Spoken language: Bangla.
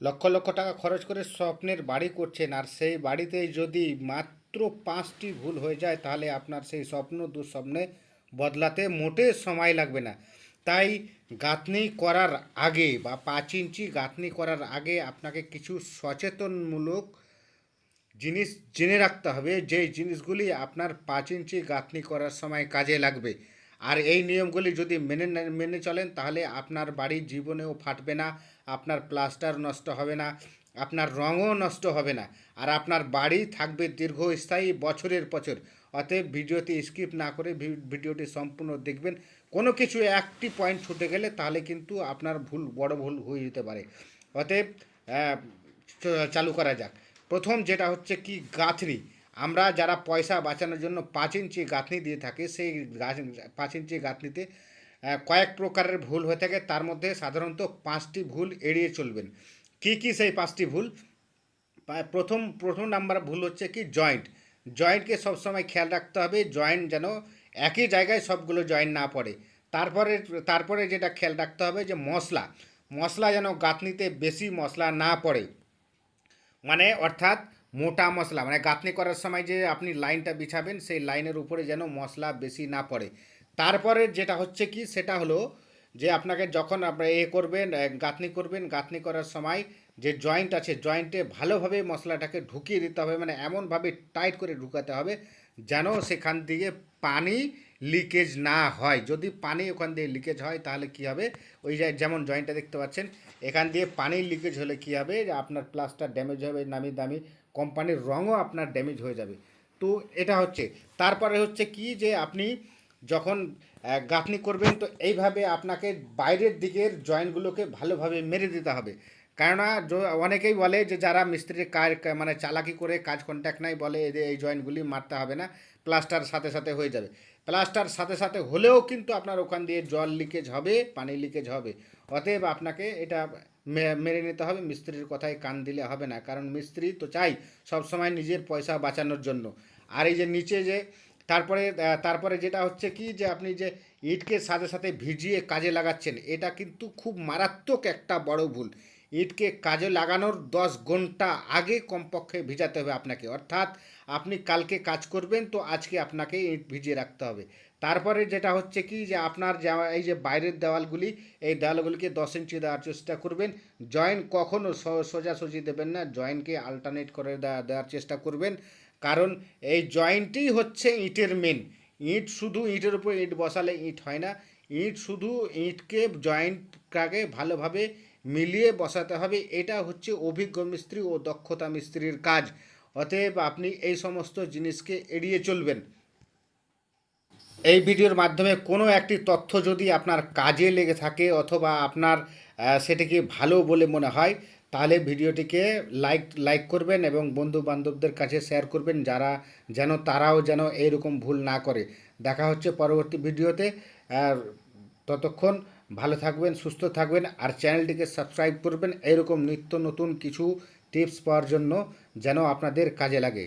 লক্ষ লক্ষ টাকা খরচ করে স্বপ্নের বাড়ি করছেন। আর সেই বাড়িতে যদি মাত্র পাঁচটি ভুল হয়ে যায়, তাহলে আপনার সেই স্বপ্ন দুঃস্বপ্নে বদলাতে মোটে সময় লাগবে না। তাই গাঁথনি করার আগে বা পাঁচ ইঞ্চি গাঁথনি করার আগে আপনাকে কিছু সচেতনমূলক জিনিস জেনে রাখতে হবে। যে জিনিসগুলি আপনার পাঁচ ইঞ্চি গাঁথনি করার সময় কাজে লাগবে। আর এই নিয়মগুলি যদি মেনে মেনে চলেন, তাহলে আপনার বাড়ি জীবনেও ফাটবে না, আপনার প্লাস্টার নষ্ট হবে না, আপনার রঙও নষ্ট হবে না, আর আপনার বাড়ি থাকবে দীর্ঘস্থায়ী বছরের বছর। অতএব ভিডিওটি স্কিপ না করে ভিডিওটি সম্পূর্ণ দেখবেন। কোনো কিছু একটি পয়েন্ট ছুটে গেলে তাহলে কিন্তু আপনার ভুল, বড় ভুল হয়ে যেতে পারে। অতএব চালু করা যাক। প্রথম যেটা হচ্ছে কি, গাঁথনি। আমরা যারা পয়সা বাঁচানোর জন্য পাঁচ ইঞ্চি গাঁথনি দিয়ে থাকি, সেই পাঁচ ইঞ্চি গাঁথনিতে কয়েক প্রকারের ভুল হয়ে থাকে। তার মধ্যে সাধারণত পাঁচটি ভুল এড়িয়ে চলবেন। কি কি সেই পাঁচটি ভুল? প্রথম প্রথম নাম্বার ভুল হচ্ছে কি? জয়েন্ট। জয়েন্টকে সবসময় খেয়াল রাখতে হবে। জয়েন্ট যেন একই জায়গায় সবগুলো জয়েন্ট না পড়ে। তারপরে তারপরে যেটা খেয়াল রাখতে হবে যে মশলা। মশলা যেন গাঁথনিতে বেশি মশলা না পড়ে। মানে অর্থাৎ মোটা মশলা মানে গাঁথনি করার সময় যে আপনি লাইনটা বিছাবেন, সেই লাইনের উপরে যেন মশলা বেশি না পড়ে। তারপরে যেটা হচ্ছে কি, সেটা হলো যে আপনাকে যখন আপনার এ করবেন গাঁথনি করবেন, গাঁথনি করার সময় যে জয়েন্ট আছে, জয়েন্টে ভালোভাবে মশলাটাকে ঢুকিয়ে দিতে হবে মানে এমনভাবে টাইট করে ঢুকাতে হবে যেন সেখান দিয়ে পানি লিকেজ না হয়। যদি পানি ওখান দিয়ে লিকেজ হয়, তাহলে কি হবে? ওই যেমন জয়েন্টটা দেখতে পাচ্ছেন, এখান দিয়ে পানি লিকেজ হলে কি হবে? যে আপনার প্লাস্টার ড্যামেজ হবে, নামি দামি কোম্পানির রঙও আপনার ড্যামেজ হয়ে যাবে। তো এটা হচ্ছে। তারপরে হচ্ছে কি যে আপনি যখন গাঁথনি করবেন, তো এইভাবে আপনাকে বাইরের দিকের জয়েন্টগুলোকে ভালোভাবে মেরে দিতে হবে। কেননা অনেকেই বলে যে যারা মিস্ত্রির কাজ মানে চালাকি করে কাজ কন্ট্যাক্ট নাই, বলে এদের এই জয়েন্টগুলি মারতে হবে না প্লাস্টার সাথে সাথে হয়ে যাবে। প্লাস্টার সাথে সাথে হলেও কিন্তু আপনার ওখান দিয়ে জল লিকেজ হবে, পানি লিকেজ হবে। অতএব আপনাকে এটা মেরে নিতে হবে, মিস্ত্রির কথায় কান দিলে হবে না। কারণ মিস্ত্রি তো চাই সবসময় নিজের পয়সা বাঁচানোর জন্য। আর এই যে নিচে যে, তারপরে তারপরে যেটা হচ্ছে কি যে আপনি যে ইটকে সাথে সাথে ভিজিয়ে কাজে লাগাচ্ছেন, এটা কিন্তু খুব মারাত্মক একটা বড় ভুল। ইটকে কাজে লাগানোর দশ ঘণ্টা আগে কমপক্ষে ভিজাতে হবে আপনাকে। অর্থাৎ আপনি কালকে কাজ করবেন তো আজকে আপনাকে ইট ভিজিয়ে রাখতে হবে। তারপরে যেটা হচ্ছে কি যে আপনার এই যে বাইরের দেওয়ালগুলি, এই দেওয়ালগুলিকে দশ ইঞ্চি দেওয়ার চেষ্টা করবেন। জয়েন্ট কখনও সোজাসুজি দেবেন না জয়েন্টকে আল্টারনেট করে দেওয়া- দেওয়ার চেষ্টা করবেন। কারণ এই জয়েন্টই হচ্ছে ইটের মেন ইট শুধু ইটের উপর ইট বসালে ইট হয় না। ইট শুধু ইটকে জয়েন্টটাকে ভালোভাবে মিলিয়ে বসাতে হবে। এটা হচ্ছে অভিজ্ঞ মিস্ত্রি ও দক্ষতা মিস্ত্রির কাজ। অতএব আপনি এই সমস্ত জিনিসকে এড়িয়ে চলবেন। এই ভিডিওর মাধ্যমে কোনো একটি তথ্য যদি আপনার কাজে লেগে থাকে অথবা আপনার সেটিকে ভালো বলে মনে হয়, তাহলে ভিডিওটিকে লাইক লাইক করবেন এবং বন্ধু বান্ধবদের কাছে শেয়ার করবেন যারা যেন, তারাও যেন এইরকম ভুল না করে। দেখা হচ্ছে পরবর্তী ভিডিওতে। আর ততক্ষণ ভালো থাকবেন, সুস্থ থাকবেন আর চ্যানেলটিকে সাবস্ক্রাইব করবেন। এরকম নিত্য নতুন কিছু টিপস পাওয়ার জন্য যেন আপনাদের কাজে লাগে।